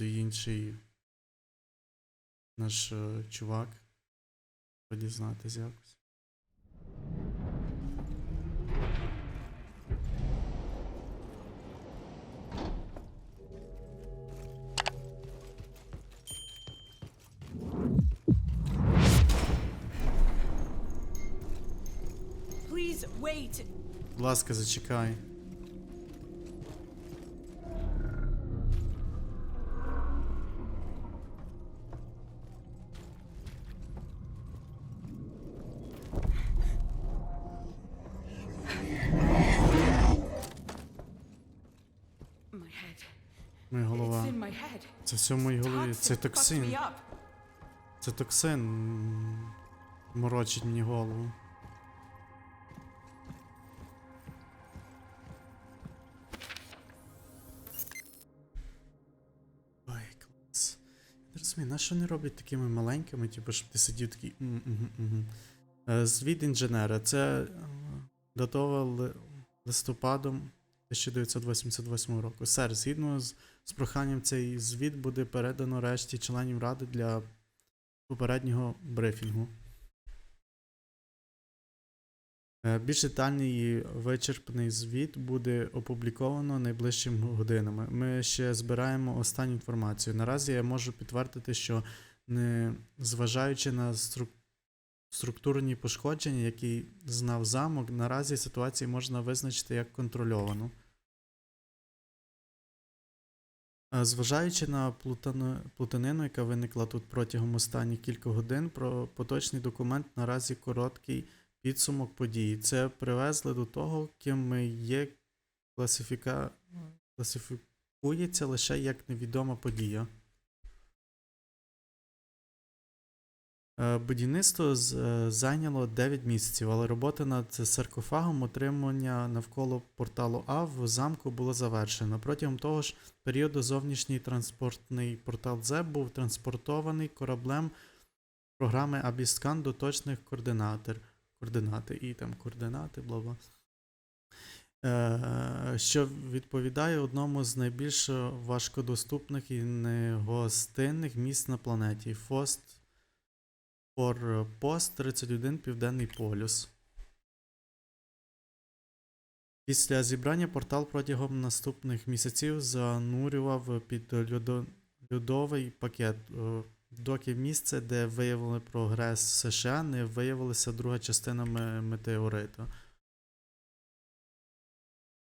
інший наш е, чувак. Подізнатись якось. Будь ласка, зачекай. Все в моїй голові. Це токсин. Це токсин. Морочить мені голову. Ой, клас. Я не розумію, на що вони роблять такими маленькими, типу, щоб ти сидів такий. «М, мгм, мгм». Е, Звіт інженера. Це е, листопадом 1988 року. Сер, згідно з, з проханням, цей звіт буде передано решті членів ради для попереднього брифінгу. Е, Більш детальний і вичерпний звіт буде опубліковано найближчими годинами. Ми ще збираємо останню інформацію. Наразі я можу підтвердити, що не зважаючи на стру- структурні пошкодження, які знав замок, наразі ситуацію можна визначити як контрольовану. Зважаючи на плутанину, яка виникла тут протягом останніх кількох годин, про поточний документ наразі короткий підсумок події. Це привезли до того, ким ми є, класифіка... класифікується лише як невідома подія. Будівництво е, зайняло 9 місяців, але робота над саркофагом отримання навколо порталу А в замку було завершено. Протягом того ж періоду зовнішній транспортний портал З був транспортований кораблем програми Абіскан до точних координатів. Координати і там координати, бла бла. Е, що відповідає одному з найбільш важкодоступних і негостинних місць на планеті Фост Форпост 31 Південний полюс. Після зібрання портал протягом наступних місяців занурював під льодо- льодовий пакет, е, доки місце, де виявили прогрес США, не виявилася друга частина метеориту.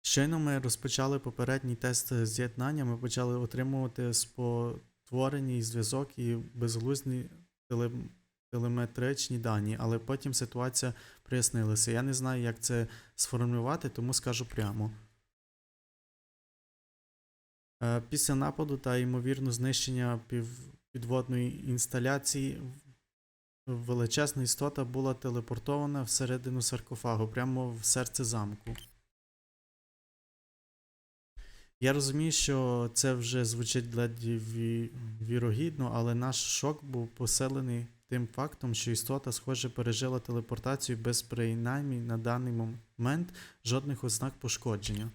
Щойно ми розпочали попередній тест з'єднання, ми почали отримувати спотворений зв'язок і безглузні теле, телеметричні дані, але потім ситуація прояснилася. Я не знаю, як це сформулювати, тому скажу прямо. Е, Після нападу та ймовірно знищення підводної інсталяції величезна істота була телепортована всередину саркофагу, прямо в серце замку. Я розумію, що це вже звучить ледь вірогідно, але наш шок був поселений тим фактом, що істота, схоже, пережила телепортацію без принаймні на даний момент жодних ознак пошкодження.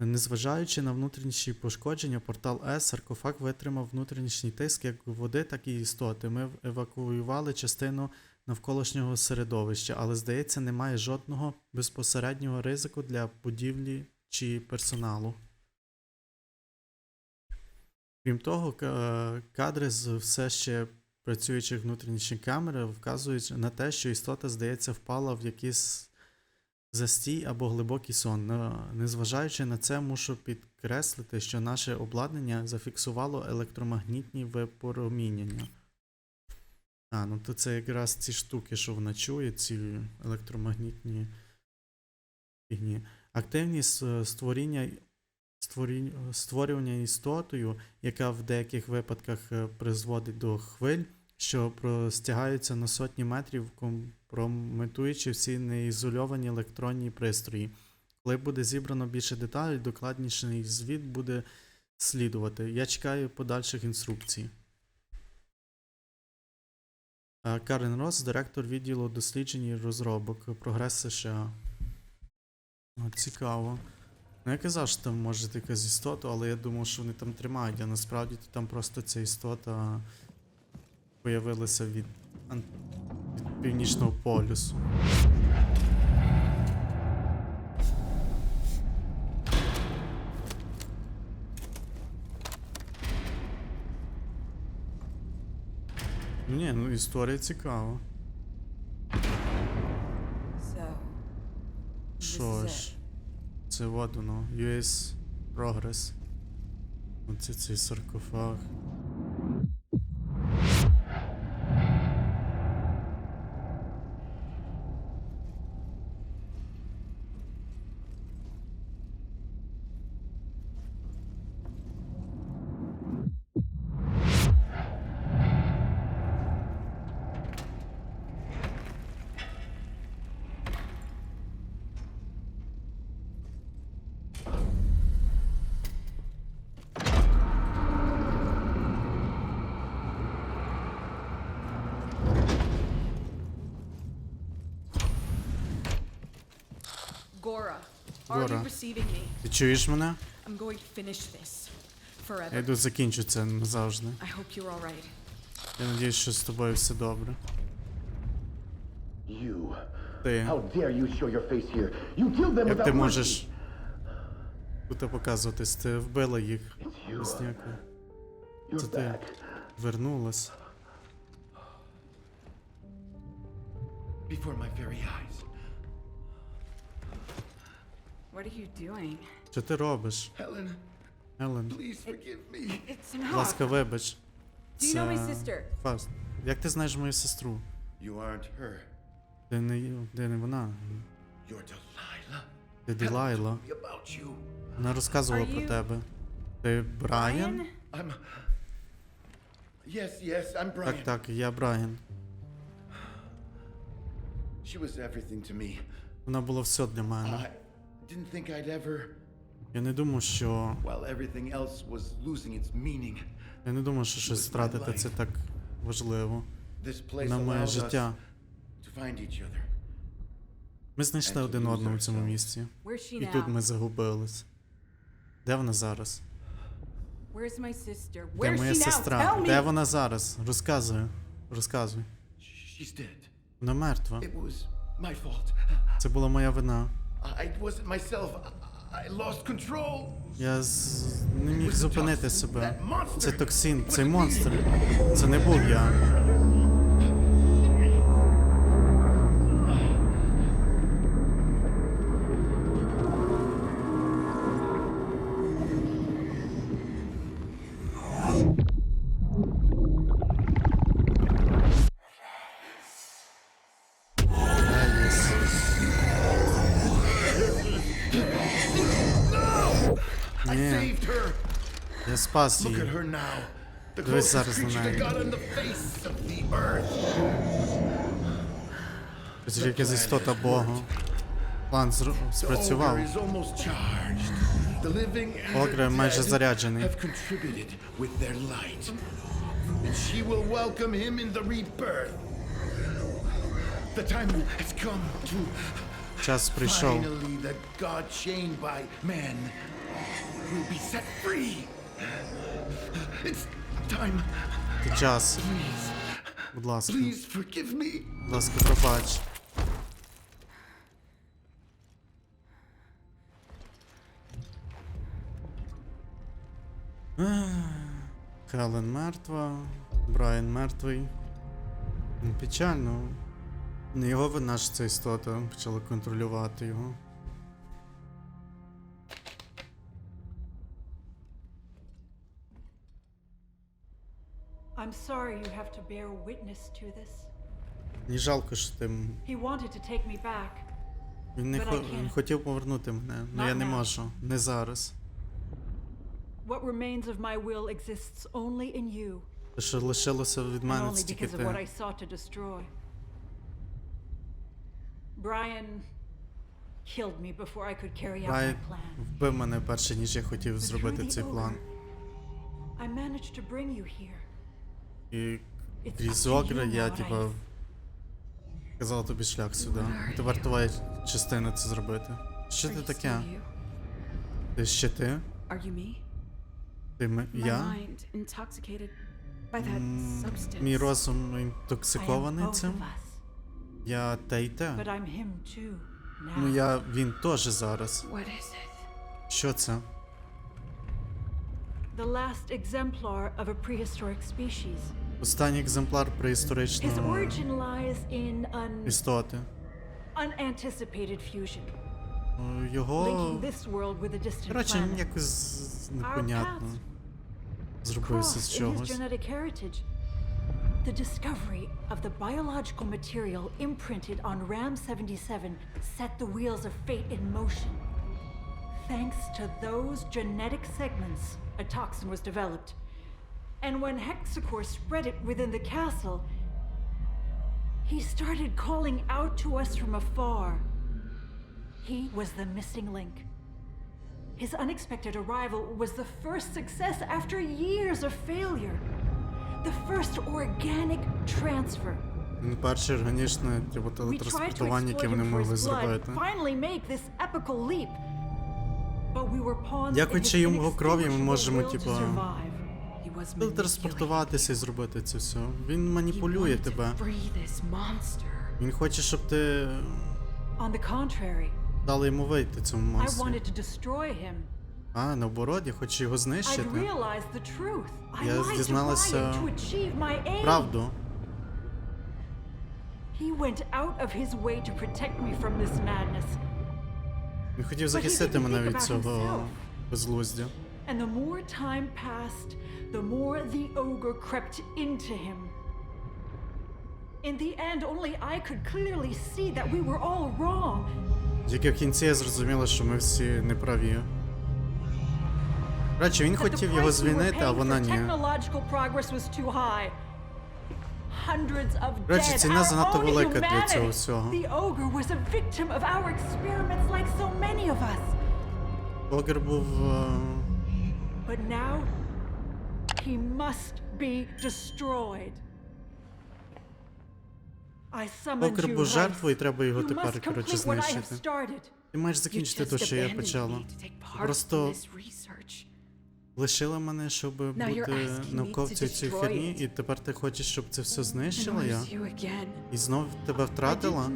Незважаючи на внутрішні пошкодження, портал С саркофаг витримав внутрішній тиск як води, так і істоти. Ми евакуювали частину навколишнього середовища, але, здається, немає жодного безпосереднього ризику для будівлі чи персоналу. Крім того, кадри з все ще працюючих внутрішніх камер вказують на те, що істота, здається, впала в якийсь застій або глибокий сон. Незважаючи на це, мушу підкреслити, що наше обладнання зафіксувало електромагнітні випромінення. А, ну то це якраз ці штуки, що вона чує, ці електромагнітні фігні. Активність е, створіння, створювання істотою, яка в деяких випадках е, призводить до хвиль, що простягаються на сотні метрів, компрометуючи всі неізольовані електронні пристрої. Коли буде зібрано більше деталей, докладніший звіт буде слідувати. Я чекаю подальших інструкцій. Е, Карен Рос, директор відділу досліджень і розробок Прогрес США. Цікаво. Ну, я казав, що там може якась істота, але я думав, що вони там тримають, а насправді то там просто ця істота появилася від, ан- від північного полюсу. Ні, ну історія цікава. Що ж. Це от воно, US Progress. Оце цей саркофаг. Gora, are you Gora. receiving me? Ти чуєш мене? I'm going to finish this. Я Forever. йду закінчу це назавжди. I hope you're alright. Я надіюсь, що з тобою все добре. You. Ти. How dare you show your face here? You killed them Як without ти mercy. можеш тут показуватись? Ти вбила їх. It's you. Весняку. You're Це ти back. вернулась. before my very eyes. What are you doing? Що ти робиш? Helen, Елен, please forgive me. It's будь not. ласка, вибач. Do you know my sister? Фаст. Як ти знаєш мою сестру? You aren't her. Де не, де не вона? You're Delilah. Helen Ділайла. told me about you. Вона розказувала Are про you тебе. Ти Брайан? I'm. Yes, yes, I'm Brian. Так, так, я Брайан. She was everything to me. Вона була все для мене. I didn't think I'd ever. Я не думав, що. While everything else was losing its meaning, Я не думав, що щось втратити це так важливо. На моє життя. to find each other. Ми знайшли один одного в цьому місці. І тут ми загубились. Де вона зараз? Where's my sister? Де моя сестра? Де вона зараз? Розказуй. Розказуй. Вона мертва. It was my fault. Це була моя вина. I wasn't myself. I- lost control. Я з... не міг зупинити себе. Це токсин, цей монстр. Це не був я. я спас Look at її. her now. The Дивись closest зараз на creature to неї. God on the face of the earth. Це якась істота Бога. План зру- The спрацював. ogre is almost charged. The living and Огр the майже dead заряджений. have contributed with their light. And she will welcome him in the rebirth. The time has come to Час прийшов. finally the God chained by man will be set free. Час. Будь ласка. Будь ласка, пробач. Хелен мертва, Брайан мертвий. Печально. Не його вина ж ця істота почала контролювати його. I'm sorry you have to bear witness to this. Мені жалко, що ти. м- He wanted to take me back. Він не хо... він хотів повернути мене, але я не можу. Не зараз. What remains of my will exists only in you, Те, що лишилося від and мене, only це тільки because of what I ти. sought to destroy. Brian killed me before I could carry out Брайан my plan. вбив мене перше, ніж я хотів зробити цей план. ogre, I managed to bring you here. І крізь you я, типа, казав тобі шлях сюди. Тепер твоя частина це зробити. Що ти таке? Ти ще ти? Ти ми... Я? Мій розум інтоксикований цим. Я те й те. Ну я він теж зараз. Що це? The last exemplar of a prehistoric species. Останній екземпляр His преісторичної origin lies in an істоти. unanticipated fusion, Е, linking Його. this world with a distant Коротше, planet. якось непонятно. Зробився з Cross in his чогось. genetic heritage. The discovery of the biological material imprinted on Ram 77 set the wheels of fate in motion. Thanks to those genetic segments, a toxin was developed. And when Hexacore spread it within the castle, he started calling out to us from afar. He was the missing link. His unexpected arrival was the first success after years of failure. The first organic transfer. Він перший органічне типу, We tried to телетранспортування, яке exploit вони him for могли his blood, зробити. finally make this epical leap. Дякуючи його крові, ми можемо, типа, Телетранспортуватися і зробити це все. Він маніпулює тебе. Він хоче, щоб ти дала йому вийти цьому монстру. А, наоборот, я хочу його знищити. Я дізналася. Правду. He went out of his way to protect me from this madness. Він хотів захистити мене від цього безглуздя. And the more time passed, the more the ogre crept into him. In the end, only I could clearly see that we were all wrong. Тільки в кінці я зрозуміла, що ми всі неправі. Речі, він хотів його звільнити, а вона ні. Речі, ціна занадто велика для цього всього. Огер був. е, But now, he must be destroyed. You, був жертвою, і треба його тепер, коротше, знищити. Ти маєш закінчити те, що я почала. Просто. Лишила мене, щоб бути to цієї херні, і тепер ти хочеш, щоб це все знищила я? І знов тебе втратила?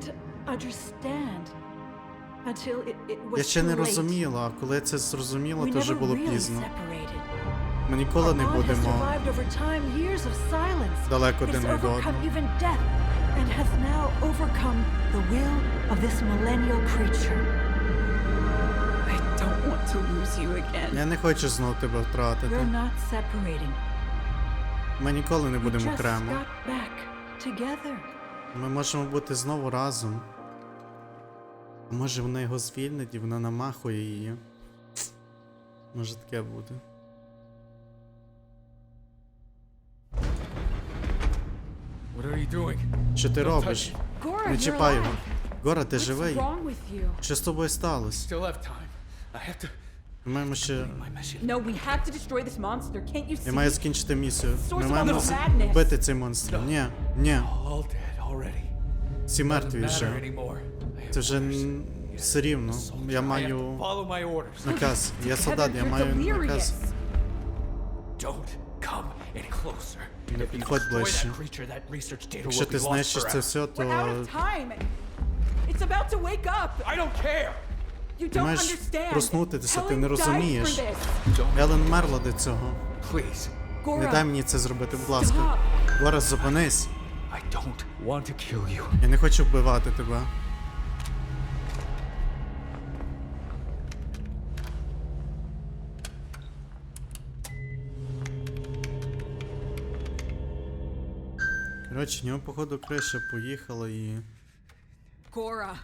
Я ще не розуміла, а коли я це зрозуміла, то вже було пізно. Ми ніколи не будемо далеко один від одного. and has now overcome the will of this millennial creature. To lose you again. Я не хочу знов тебе We're втратити. not separating. Ми ніколи не будемо just окремо. got back together. Ми можемо бути знову разом. А може вона його звільнить і вона намахує її. Може таке буде. What are you doing? Що ти робиш? Gora, Не you're чіпай його. alive. Гора, ти What's живий? wrong with you? Що з тобою сталося? Still have time. I have to. Ми маємо ще. My mission. No, we have to destroy this monster. Can't you see? Я маю скінчити місію. Source Ми of маємо all з- madness. вбити цей монстр. Ні, ні. All dead already. Всі мертві Matter вже. anymore. I have Це вже orders. н- все рівно. Soldier, Я I have to маю follow my orders. наказ. Я солдат, я Heather, you're маю наказ. delirious. Don't come any closer. Не If you підходь destroy ближче. that creature, that research data Якщо will ти be lost знищиш це forever. все, We're out то of time. It's about to wake up. I don't care. You маєш understand. проснутися, ти не розумієш. for this. Don't. Елен мерла до цього. Не дай мені це зробити, будь ласка. Гора, зупинись. I don't want to kill you. Я не хочу вбивати тебе. Коротше, в нього, походу, криша поїхала і. Gora,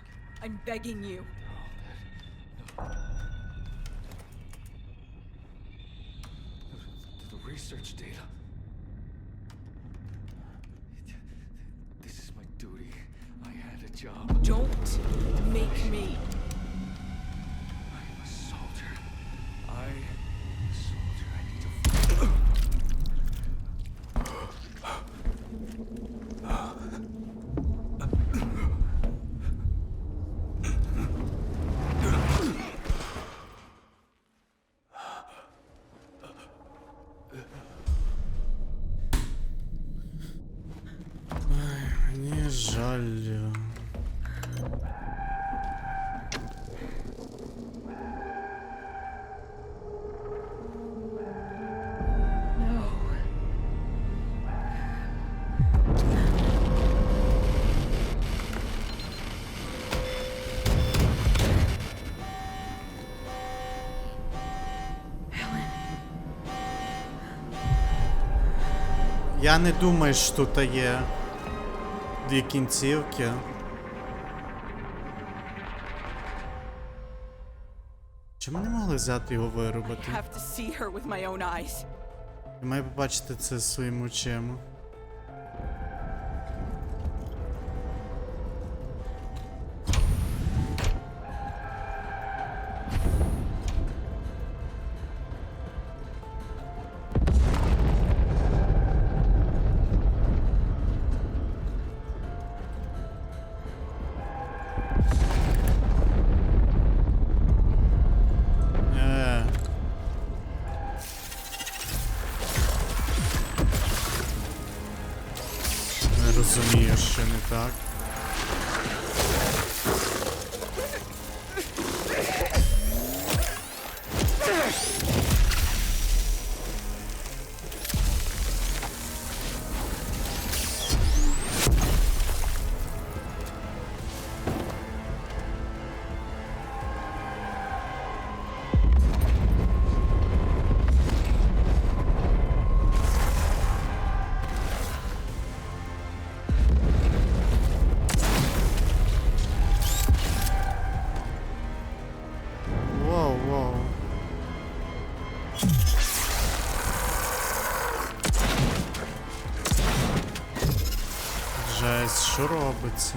I'm begging you. The research data. This is my duty. I had a job. Don't make me. Я не думаю, що тут є дві кінцівки. Чи ми не могли взяти його eyes. Я маю побачити це своїм очима. Робиться?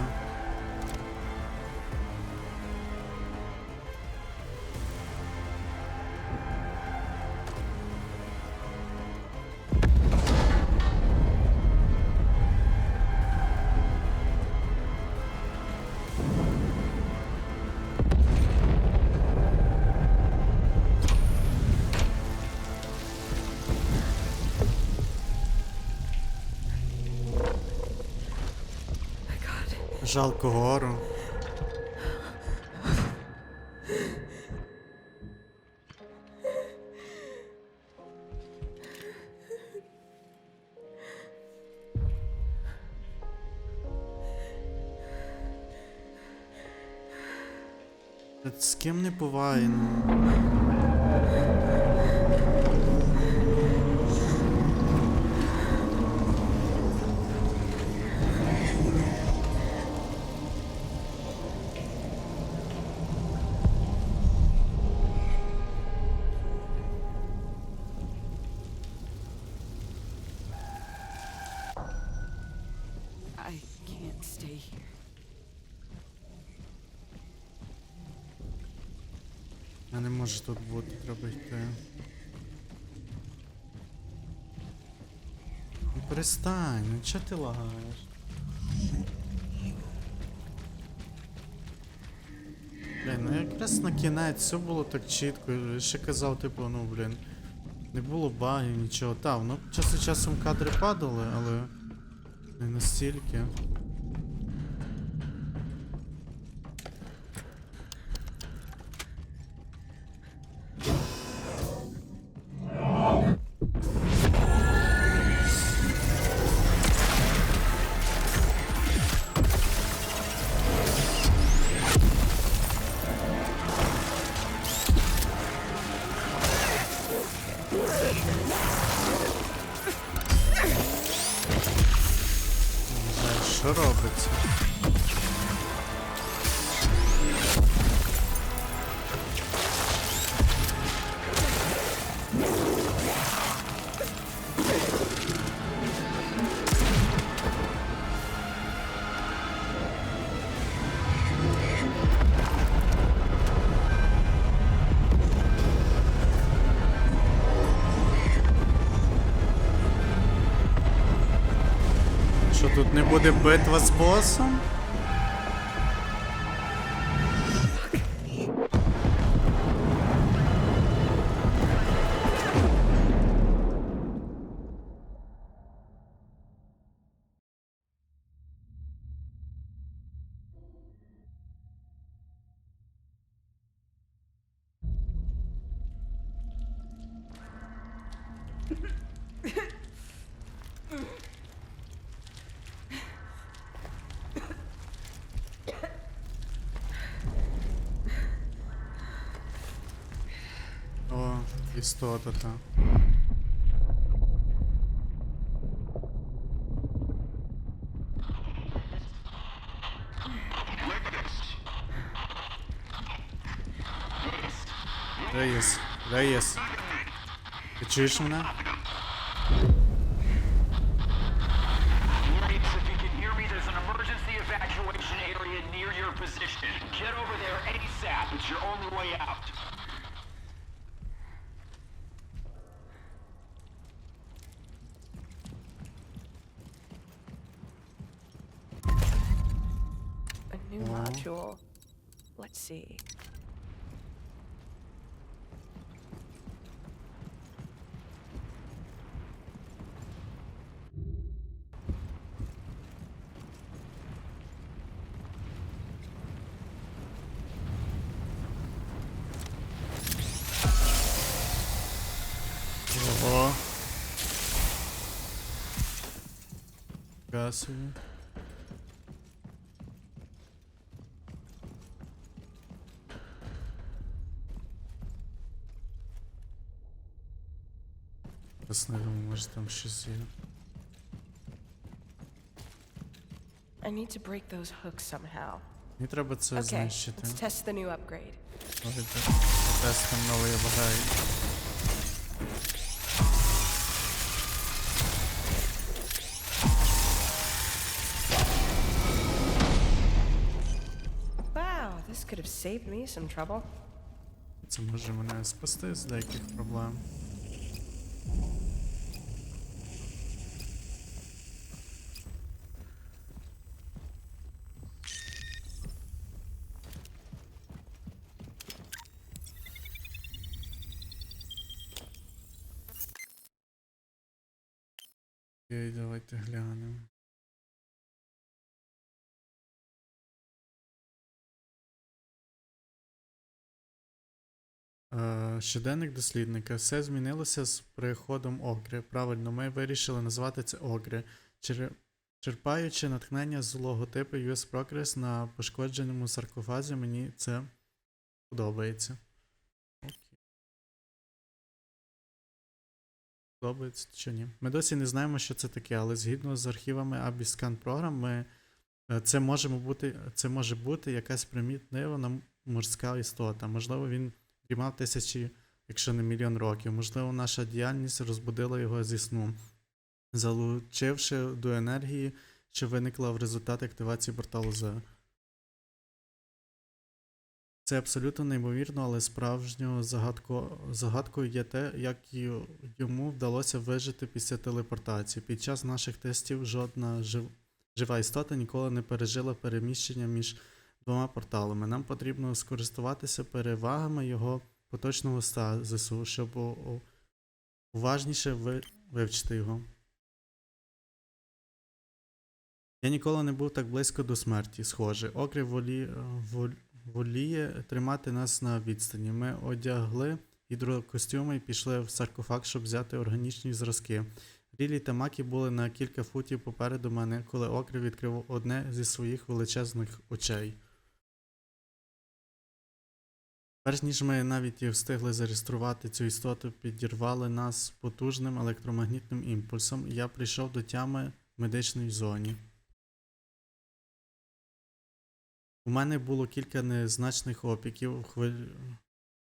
Жалко гору. З ким не буває, ну. Stay here. Я не можу тут бути, треба йти. Ну перестань, ну чого ти лагаєш? Блін, ну якраз на кінець все було так чітко. Я Ще казав, типу, ну блін. Не було багів, нічого. Та, воно час від часом кадри падали, але не настільки. Буде битва з босом? істота, так. Де єс? Де? Ти чуєш мене? evacuation area near your position. Get over there ASAP. It's your only way out. new module. Let's see. Ого. Гасові. Зараз не думаю, може там щось є. I need to break those hooks somehow. Мені треба це Okay, знищити. let's test the new upgrade. Давайте потестимо новий апгрейд. Wow, this could have saved me some trouble. Це може мене спасти з деяких проблем. Окей, давайте глянемо. Е, Щоденник дослідника. Все змінилося з приходом Огри. Правильно, ми вирішили назвати це Огри. Черпаючи натхнення з логотипу US Progress на пошкодженому саркофазі, мені це подобається. Подобається чи ні? Ми досі не знаємо, що це таке, але згідно з архівами Abysscan програм, ми Е, Це може бути, це може бути якась примітнива морська істота. Можливо, він дрімав тисячі, якщо не мільйон років. Можливо, наша діяльність розбудила його зі сну, залучивши до енергії, що виникла в результаті активації порталу З. Це абсолютно неймовірно, але справжньою загадко... загадкою є те, як йому вдалося вижити після телепортації. Під час наших тестів жодна жив... жива істота ніколи не пережила переміщення між двома порталами. Нам потрібно скористуватися перевагами його поточного стазису, щоб уважніше ви... вивчити його. Я ніколи не був так близько до смерті, схоже. Окрім волі... воль- воліє тримати нас на відстані. Ми одягли гідрокостюми і пішли в саркофаг, щоб взяти органічні зразки. Рілі та Макі були на кілька футів попереду мене, коли Окрі відкрив одне зі своїх величезних очей. Перш ніж ми навіть і встигли зареєструвати цю істоту, підірвали нас потужним електромагнітним імпульсом, я прийшов до тями в медичній зоні. У мене було кілька незначних опіків,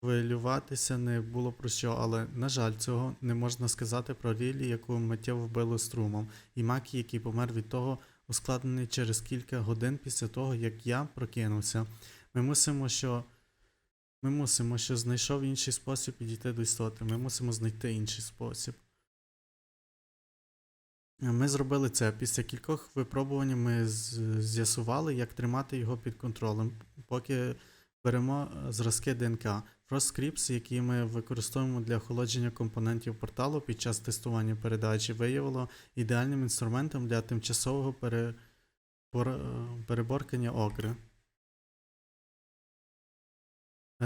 хвилюватися не було про що, але, на жаль, цього не можна сказати про Рілі, яку миттєво вбило струмом, і Макі, який помер від того, ускладнений через кілька годин після того, як я прокинувся. Ми мусимо, що. Ми мусимо, що знайшов інший спосіб підійти до істоти. Ми мусимо знайти інший спосіб. Ми зробили це. Після кількох випробувань ми з'ясували, як тримати його під контролем, поки беремо зразки ДНК. Frostscripts, які ми використовуємо для охолодження компонентів порталу під час тестування передачі, виявило ідеальним інструментом для тимчасового пере... переборкання окри.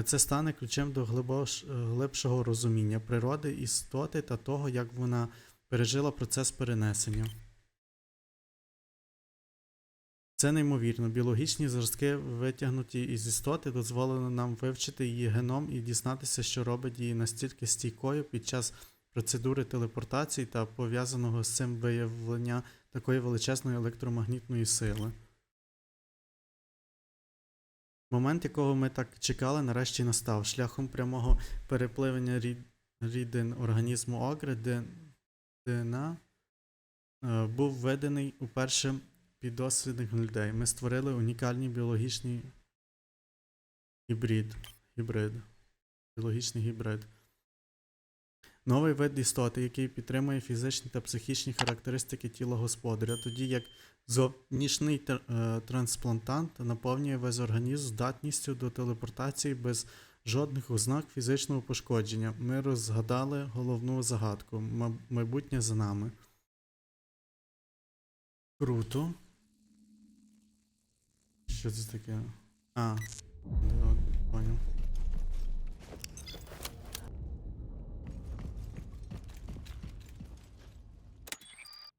Це стане ключем до глибош... глибшого розуміння природи, істоти та того, як вона пережила процес перенесення. Це неймовірно. Біологічні зразки, витягнуті із істоти, дозволили нам вивчити її геном і дізнатися, що робить її настільки стійкою під час процедури телепортації та пов'язаного з цим виявлення такої величезної електромагнітної сили. Момент, якого ми так чекали, нарешті настав. Шляхом прямого перепливення рід... рідин організму Огри Д- ДНА е, був введений уперше піддослідних людей. Ми створили унікальний біологічний гібрид. Гібрид. Біологічний гібрид. Новий вид істоти, який підтримує фізичні та психічні характеристики тіла господаря, тоді як зовнішній е, трансплантант наповнює весь організм здатністю до телепортації без жодних ознак фізичного пошкодження. Ми розгадали головну загадку. Майбутнє за нами. Круто. Що це таке? А, поняв.